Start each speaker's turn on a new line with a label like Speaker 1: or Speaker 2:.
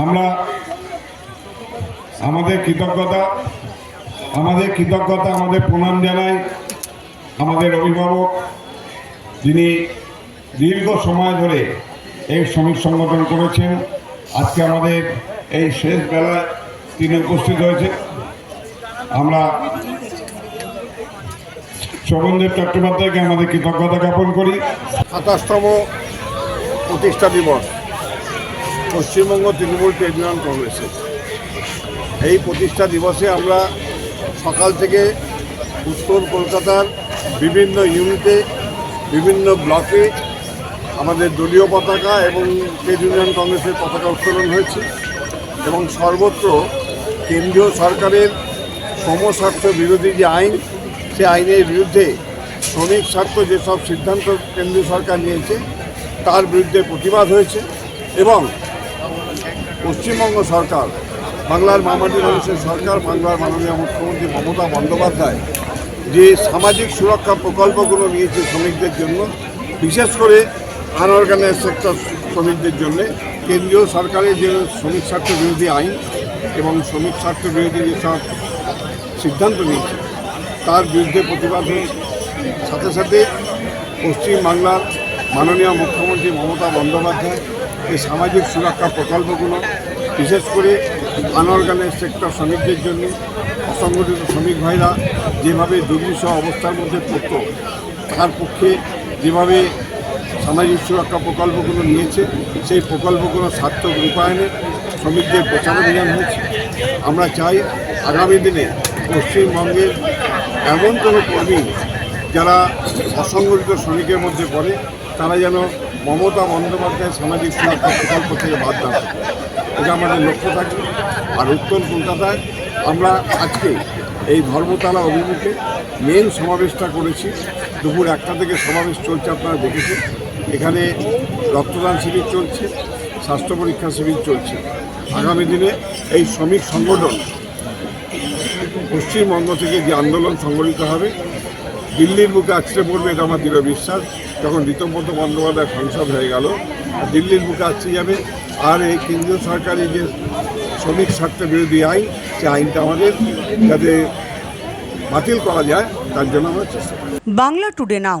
Speaker 1: আমরা আমাদের কৃতজ্ঞতা আমাদের কৃতজ্ঞতা আমাদের প্রণাম জানাই আমাদের অভিভাবক যিনি দীর্ঘ সময় ধরে এই শ্রমিক সংগঠন করেছেন। আজকে আমাদের এই শেষ বেলায় তিনি উপস্থিত হয়েছে আমরা শোভনদেব চট্টোপাধ্যায়কে আমাদের কৃতজ্ঞতা জ্ঞাপন করি।
Speaker 2: সাতাশতম প্রতিষ্ঠা দিবস, পশ্চিমবঙ্গ তৃণমূল ট্রেড ইউনিয়ন কংগ্রেসের। এই প্রতিষ্ঠা দিবসে আমরা সকাল থেকে উত্তর কলকাতার বিভিন্ন ইউনিটে, বিভিন্ন ব্লকে আমাদের দলীয় পতাকা এবং ট্রেড ইউনিয়ন কংগ্রেসের পতাকা উত্তোলন হয়েছে এবং সর্বত্র কেন্দ্রীয় সরকারের সমস্বার্থ বিরোধী যে আইন, সে আইনের বিরুদ্ধে শ্রমিক স্বার্থ যেসব সিদ্ধান্ত কেন্দ্রীয় সরকার নিয়েছে, তার বিরুদ্ধে প্রতিবাদ হয়েছে এবং পশ্চিমবঙ্গ সরকার, বাংলার মামাটি মানুষের সরকার, বাংলার মাননীয় মুখ্যমন্ত্রী মমতা বন্দ্যোপাধ্যায় যে সামাজিক সুরক্ষা প্রকল্পগুলো নিয়েছে শ্রমিকদের জন্য, বিশেষ করে আনঅর্গানাইজ সেক্টর শ্রমিকদের জন্য কেন্দ্রীয় সরকারের যে শ্রমিক স্বার্থ বিরোধী আইন এবং শ্রমিক স্বার্থ বিরোধী যেসব সিদ্ধান্ত নিয়েছে, তার বিরুদ্ধে প্রতিবাদ হয়েছে সাথে সাথে পশ্চিমবাংলার মাননীয় মুখ্যমন্ত্রী মমতা বন্দ্যোপাধ্যায় এই সামাজিক সুরক্ষা প্রকল্পগুলো, বিশেষ করে আনঅর্গানাইজ সেক্টর শ্রমিকদের জন্য অসংগঠিত শ্রমিক ভাইরা যেভাবে দুর্বিষহ অবস্থার মধ্যে পড়ত, তার পক্ষে যেভাবে সামাজিক সুরক্ষা প্রকল্পগুলো নিয়েছে, সেই প্রকল্পগুলো সার্থক রূপায়নে শ্রমিকদের প্রচার অভিযান হয়েছে। আমরা চাই আগামী দিনে পশ্চিমবঙ্গের এমন কোনো কর্মী যারা অসংগঠিত শ্রমিকের মধ্যে পড়ে, তারা যেন মমতা বন্দ্যোপাধ্যায় সামাজিক সুরক্ষা প্রকল্প থেকে বাদ না এটা আমাদের লক্ষ্য থাকবে। আর উত্তর কলকাতায় আমরা আজকে এই ধর্মতলা অভিমুখে মেন সমাবেশটা করেছি। দুপুর একটা থেকে সমাবেশ চলছে, আপনারা দেখেছেন। এখানে রক্তদান শিবির চলছে, স্বাস্থ্য পরীক্ষা শিবির চলছে। আগামী দিনে এই শ্রমিক সংগঠন পশ্চিমবঙ্গ থেকে যে আন্দোলন সংগঠিত হবে, দিল্লির বুকে আছড়ে পড়বে এটা আমার দৃঢ় বিশ্বাস। যখন ঋতব্রত বন্দ্যোপাধ্যায় সংসদ হয়ে গেল, দিল্লির বুকে আছড়ে যাবে। আর এই কেন্দ্রীয় সরকারি যে শ্রমিক স্বার্থ বিরোধী আইন সে আইনটা আমাদের যাতে বাতিল করা যায়, তার জন্য আমরা চেষ্টা
Speaker 3: বাংলা টুডে নাও।